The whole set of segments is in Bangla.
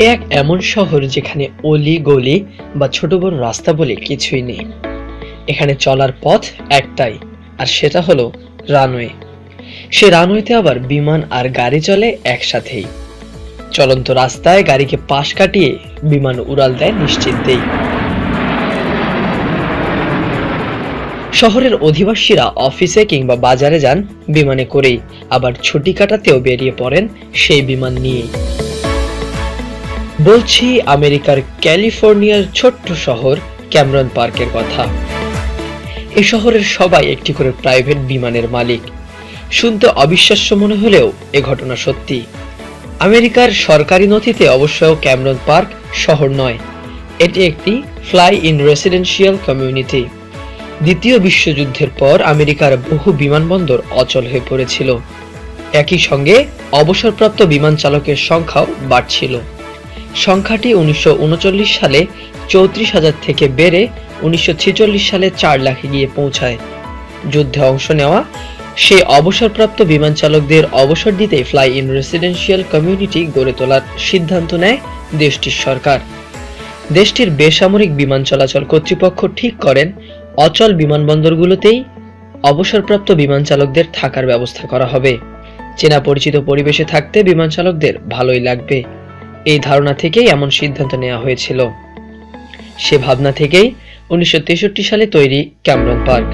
এক এমন শহর যেখানে অলি গলি বা ছোট বড় রাস্তা বলে কিছুই নেই। এখানে চলার পথ একটাই, আর সেটা হলো রানওয়ে। সে রানওয়েতে আবার বিমান আর গাড়ি চলে একসাথেই। চলন্ত রাস্তায় গাড়িকে পাশ কাটিয়ে বিমান উড়াল দেয় নিশ্চিন্তেই। শহরের অধিবাসীরা অফিসে কিংবা বাজারে যান বিমানে করেই, আবার ছুটি কাটাতেও বেরিয়ে পড়েন সেই বিমান নিয়েই। বলছি আমেরিকার ক্যালিফোর্নিয়ার ছোট্ট শহর ক্যামরন পার্কের কথা। এই শহরের সবাই একটি করে প্রাইভেট বিমানের মালিক। শুনতে অবিশ্বাস্য মনে হলেও এ ঘটনা সত্যি। আমেরিকার সরকারি নথিতে অবশ্য ক্যামরন পার্ক শহর নয়। এটি একটি ফ্লাই ইন রেসিডেন্সিয়াল কমিউনিটি। দ্বিতীয় বিশ্বযুদ্ধের পর আমেরিকার বহু বিমানবন্দর অচল হয়ে পড়েছিল। একই সঙ্গে অবসরপ্রাপ্ত বিমান চালকের সংখ্যাও বাড়ছিল। সংখ্যাটি উনিশশো উনচল্লিশ সালে চৌত্রিশ হাজার থেকে বেড়ে উনিশশো ছেচল্লিশ সালে চার লাখে গিয়ে পৌঁছায়। যুদ্ধে অংশ নেওয়া সেই অবসরপ্রাপ্ত বিমান চালকদের অবসর দিতে ফ্লাই ইন রেসিডেন্সিয়াল কমিউনিটি গড়ে তোলার সিদ্ধান্ত নেয় দেশটির সরকার। দেশটির বেসামরিক বিমান চলাচল কর্তৃপক্ষ ঠিক করেন, অচল বিমানবন্দরগুলোতেই অবসরপ্রাপ্ত বিমান চালকদের থাকার ব্যবস্থা করা হবে। চেনা পরিচিত পরিবেশে থাকতে বিমান চালকদের ভালোই লাগবে। এই ধারণা থেকেই এমন সিদ্ধান্ত নেওয়া হয়েছিল। সে ভাবনা থেকেই উনিশশো তেষট্টি সালে তৈরি ক্যামরন পার্ক।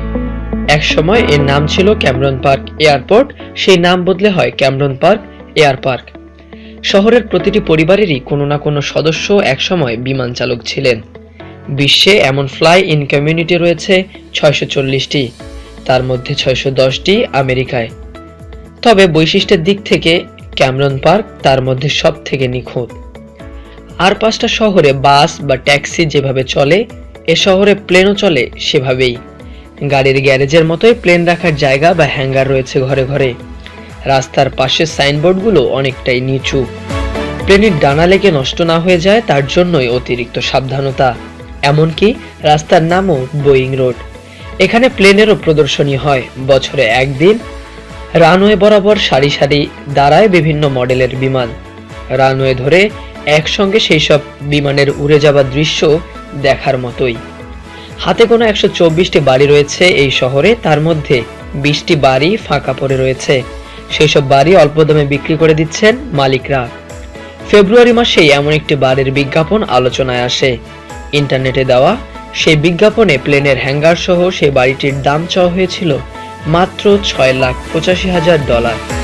এক সময় এর নাম ছিল ক্যামরন পার্ক এয়ারপোর্ট, সেই নাম বদলে হয় ক্যামরন পার্ক এয়ার পার্ক। শহরের প্রতিটি পরিবারেরই কোনো না কোনো সদস্য একসময় বিমান চালক ছিলেন। বিশ্বে এমন ফ্লাই ইন কমিউনিটি রয়েছে ছয়শো চল্লিশটি, তার মধ্যে ছয়শো দশটি আমেরিকায়। তবে বৈশিষ্ট্যের দিক থেকে ক্যামরন পার্ক তার মধ্যে সব থেকে নিখুঁত। আর পাঁচটা শহরে বাস বা ট্যাক্সি যেভাবে চলে, এ শহরে প্লেনও চলে সেভাবেই। গাড়ির গ্যারেজের মতোই প্লেন রাখার জায়গা বা হ্যাঙ্গার রয়েছে ঘরে ঘরে। রাস্তার পাশের সাইনবোর্ডগুলো অনেকটাই নিচু। প্লেনের ডানা লেগে নষ্ট না হয়ে যায়, তার জন্যই অতিরিক্ত সাবধানতা। এমনকি রাস্তার নামও বোয়িং রোড। এখানে প্লেনেরও প্রদর্শনী হয়। বছরে একদিন রানওয়ে বরাবর সারি সারি দাঁড়ায় বিভিন্ন মডেলের বিমান। রানওয়ে ধরে একসঙ্গে সেই সব বিমানের উড়ে যাবার দৃশ্য দেখার মতোই। হাতে কোনো একশো চব্বিশটি বাড়ি রয়েছে এই শহরে, তার মধ্যে বিশটি বাড়ি ফাঁকা পড়ে রয়েছে। সেই সব বাড়ি অল্প দামে বিক্রি করে দিচ্ছেন মালিকরা। ফেব্রুয়ারি মাসেই এমন একটি বাড়ির বিজ্ঞাপন আলোচনায় আসে। ইন্টারনেটে দেওয়া সেই বিজ্ঞাপনে প্লেনের হ্যাঙ্গার সহ সেই বাড়িটির দাম চাওয়া হয়েছিল মাত্র ছয় লাখ পঁচাশি হাজার ডলার।